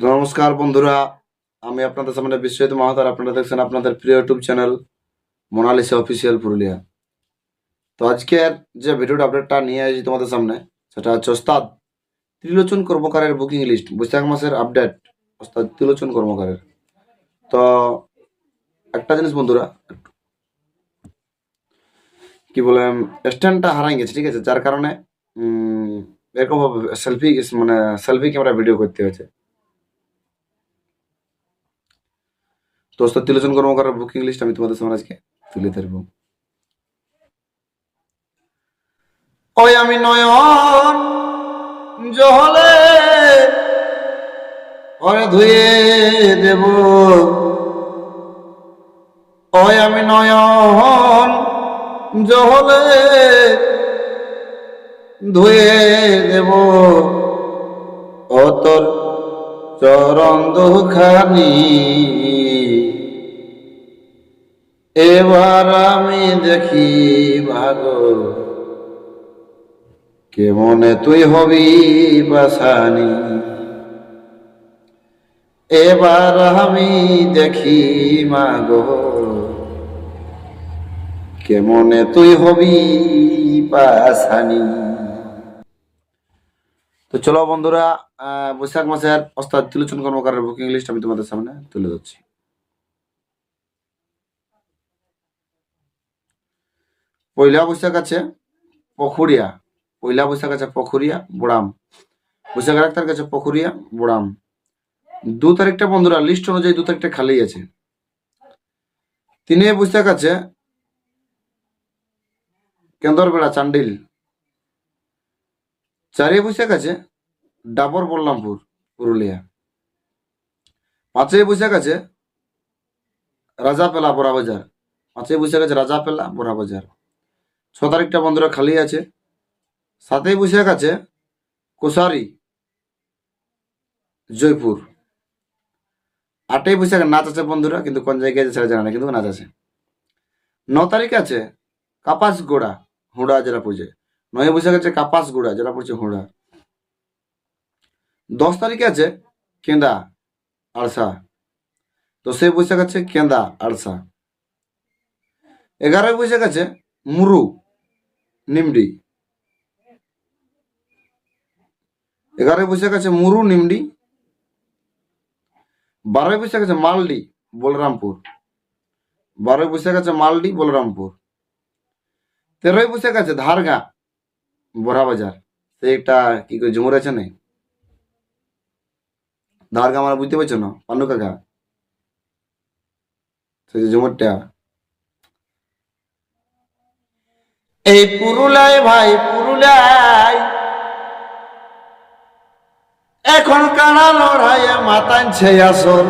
নমস্কার বন্ধুরা, আমি আপনাদের সামনে বিশ্বজিৎ মাহাতার। আপনারা দেখছেন আপনাদের প্রিয় YouTube channel Monalisa official Purulia তো আজকের যে ভিডিওটা আপডেটটা নিয়ে আসি তোমাদের সামনে, সেটা হচ্ছে, ওস্তাদ, ত্রিলোচন কর্মকারের বুকিং লিস্ট বৈশাখ মাসের আপডেট ওস্তাদ ত্রিলোচন কর্মকারের। তো একটা জিনিস বন্ধুরা, কি বলে স্ট্যান্ডটা হারাই গেছে, ঠিক আছে? যার কারণে এরকমভাবে সেলফি মানে সেলফি ক্যামেরা ভিডিও করতে হয়েছে। তো ওস্তাদ ত্রিলোচন কর্মকারের বুকিং লিস্ট আমি তোমাদের সামনে আজকে তুলে ধরবো। ওই আমি নয়ন জহলে ওরে ধুয়ে দেব। ওই আমি নয়ন জহলে ধুয়ে দেব। ও তোর চরণ দুখানি এবার আমি দেখি, ভাগ। কেমনে তুই হবি বাসানি? এবার আমি দেখি, মাগো। কেমনে তুই হবি পাশানি তো চলো বন্ধুরা বৈশাখ মাসের ওস্তাদ ত্রিলোচন কর্মকারের বুকিং লিস্ট আমি তোমাদের সামনে তুলে ধরছি। পয়লা বৈশাখ আছে পখুরিয়া। পয়লা বৈশাখ আছে পখুরিয়া, বোড়াম। বৈশাখের এক তারিখ আছে পখুরিয়া, বোড়াম। দু তারিখটা বন্ধুরা লিস্ট অনুযায়ী দু তারিখটা খালি আছে। তিনে বৈশাখ আছে কেন্দরবেড়া, চান্ডিল। চারে বৈশাখ আছে ডাবর বল্লামপুর, পুরুলিয়া। পাঁচই বৈশাখ আছে রাজাপেলা বোরাবাজার পাঁচই বৈশাখ আছে রাজাপেলা বোরাবাজার ছ তারিখটা বন্ধুরা খালি আছে। সাতই বৈশাখ আছে কোসারি জয়পুর। আটই বৈশাখ নাচ আছে বন্ধুরা, কিন্তু কোন জায়গায় আছে সেটা জানা না কিন্তু নাচ আছে। ন তারিখ আছে কাপাস গোড়া হুড়া জেলা পড়ছে নয় বৈশাখ আছে কাপাস গোড়া জেলা পড়ছে হুড়া। দশ তারিখে আছে কেন্দা, আড়সা। দশই বৈশাখ আছে কেন্দা, আড়সা। এগারোই বৈশাখ আছে মুরু নিমডি। এগারোই বৈশাখ আছে মুরু নিমডি। বারোই বৈশাখ আছে মালডি, বলরামপুর। বারোই বৈশাখ আছে মালডি, বলরামপুর। তেরোই বৈশাখ আছে ধারগা বড়াবাজার সেইটা কি করে ঝুমুর আছে না? ধারগা আমরা বুঝতে পারছ না? পান্নু কাকা সেই যে ঝুমুরটা এই পুরুলাই ভাই পুরুলাই এখন কানা লড়াইয়ে মাতানছে আসল।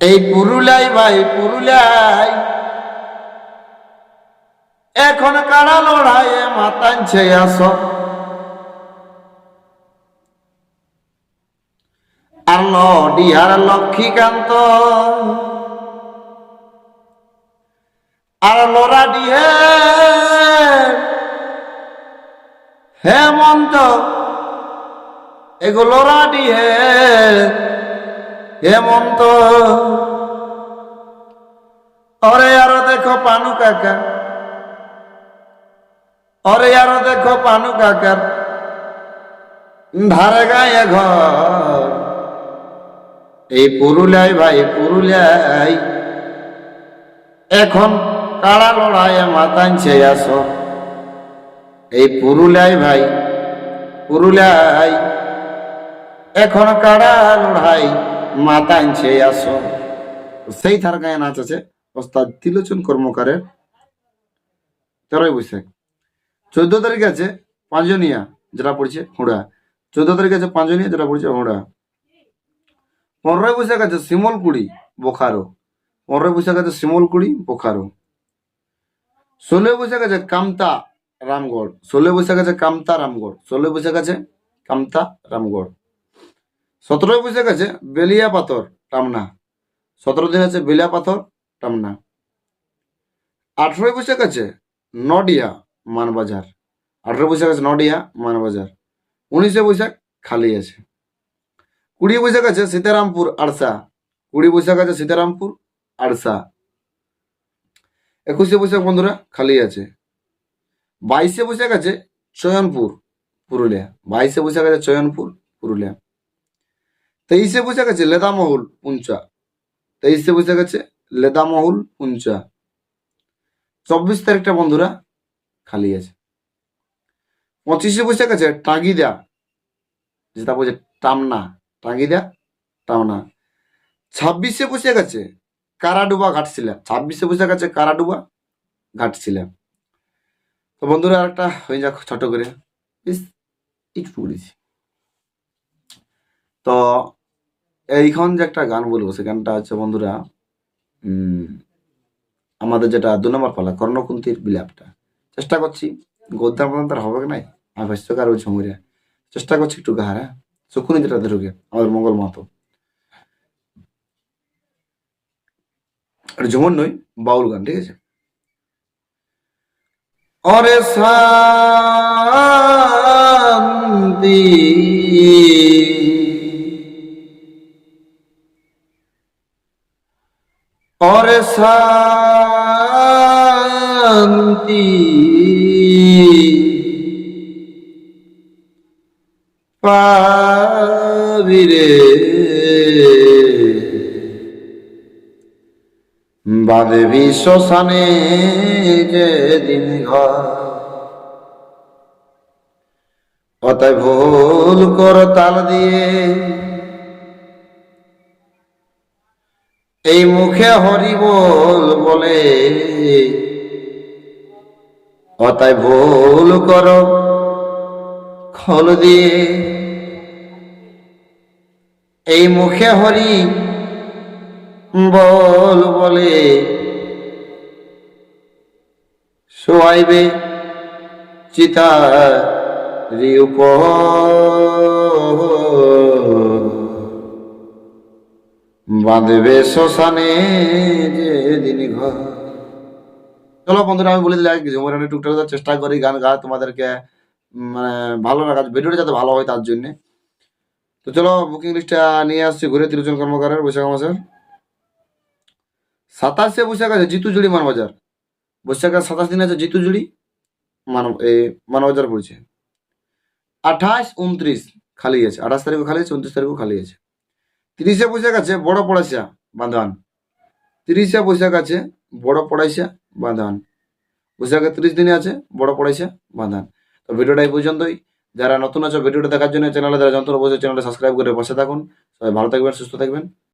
এই পুরুলাই ভাই, পুরুলাই। এখন কানা লড়াইয়ে মাতানছে আসল। আর লডিয়ার লক্ষ্মীকান্ত। আর লড়া দিয়ে হেমন্ত এগুলো রাডি হে হেমন্ত অরে আরও দেখো পানু কাকা অরে আরও দেখো পানু কাকার, ধারে গায়ে ঘর। এই পুরুলিয়াই ভাই পুরুলিয়াই এখন কাড়া লড়াইয়ে মাতানছে আসো এই পুরুলিয়ায় ভাই পুরুলিয়াই এখন কাড়া লড়াই মাতানছে আসো সেই থার গায়ে নাচ আছে, ওস্তাদ তিলোচন কর্মকারের তেরোই বৈশাখ। চোদ্দ তারিখ আছে পাঁচজনিয়া যেটা পড়ছে হুড়া। চোদ্দ তারিখ আছে পাঁচজনিয়া যেটা পড়ছে হুড়া। পনেরোই বৈশাখ আছে শিমলকুড়ি, বোখারো। পনেরোই বৈশাখ আছে শিমলকুড়ি, বোখারো। ষোলোই বৈশাখ আছে কামতা রামগড়। ষোলোই বৈশাখ আছে কামতা রামগড়। ষোলোই বৈশাখ আছে কামতা রামগড়। সতেরোই বৈশাখ আছে বেলিয়া পাথর টামনা। সতেরো দিন আছে বেলিয়া পাথর টামনা। আঠেরোই বৈশাখ আছে নডিয়া মানবাজার। আঠেরো বৈশাখ আছে নডিয়া মানবাজার। উনিশে বৈশাখ খালি আছে। কুড়ি বৈশাখ আছে সীতারামপুর আড়সা। কুড়ি বৈশাখ আছে সীতারামপুর আড়সা। একুশে বৈশাখ বন্ধুরা খালি আছে। বাইশে বৈশাখ আছে চয়নপুর, পুরুলিয়া। বাইশে বৈশাখ আছে চয়নপুর, পুরুলিয়া। তেইশে বৈশাখ আছে লেদামহুল, পুঞ্চা। তেইশে বৈশাখ আছে লেদামহুল, পুঞ্চা। চব্বিশ তারিখটা বন্ধুরা খালি আছে। পঁচিশে বৈশাখ আছে টাঙ্গিদা, যেটা বলছে টামনা। টাঙ্গিদা, টামনা। ছাব্বিশে বৈশাখ আছে কারাডুবা ঘাটছিলাম। ছাব্বিশে বৈশাখ আছে কারাডুবা ঘাটছিলাম। তো বন্ধুরা, আরেকটা হয়ে যাক ছোট করে। একটু বলেছি তো এইখন যে একটা গান বলব, সে গানটা হচ্ছে, বন্ধুরা আমাদের যেটা দু নম্বর পালা, কর্ণকুন্তির বিলাপটা। চেষ্টা করছি, গদ্দার মতন তার হবে নাই? আমি ভাষ্যকার ওই সময় চেষ্টা করছি একটু গাহারা। শকুনি যেটা ধরুকে, আমাদের মঙ্গল মাহাতো। এটা ঝুমন নই বাউল গান ঠিক আছে? অরে শান্তি। অরে শান্তি। পাবিরে বাঁধবি শ্মশানে যেদিন ঘর। অতএব ভুল কর তাল দিয়ে। এই মুখে হরি বল। বলে অতএব ভুল কর খল দিয়ে। এই মুখে হরি বল বলে। শোয়াইবে চিতা রিউপ বাঁধবে শ্মশানে যেদিন ঘর। চলো বন্ধুরা, আমি বলে দিলাম ঝুমুর আমি টুকটাক চেষ্টা করি গান গা তোমাদেরকে মানে ভালো লাগা ভিডিওটা যাতে ভালো হয় তার জন্য। তো চলো বুকিং লিস্টটা নিয়ে আসছি, ঘুরে তিরুচন কর্মকারের, বৈশাখ মাসের। সাতাশে বৈশাখ আছে জিতুজুড়ি মানবাজার। বৈশাখের সাতাশ দিন আছে জিতুজুড়ি মানব এই মানবাজার পড়ছে। আঠাশ উনত্রিশ খালি আছে। আঠাশ তারিখও খালি আছে, উনত্রিশ তারিখও খালি আছে। তিরিশে বৈশাখ আছে বড় পড়াশা বাঁধান তিরিশে বৈশাখ আছে বড় পড়াইশা বাঁধান বৈশাখের তিরিশ দিনে আছে বড় পড়াইশা বাঁধান তো ভিডিওটা এই পর্যন্তই। যারা নতুন আছো ভিডিওটা দেখার জন্য চ্যানেলে যারা যন্ত্র বসে চ্যানেলটা সাবস্ক্রাইব করে বসে থাকুন। সবাই ভালো থাকবেন, সুস্থ থাকবেন।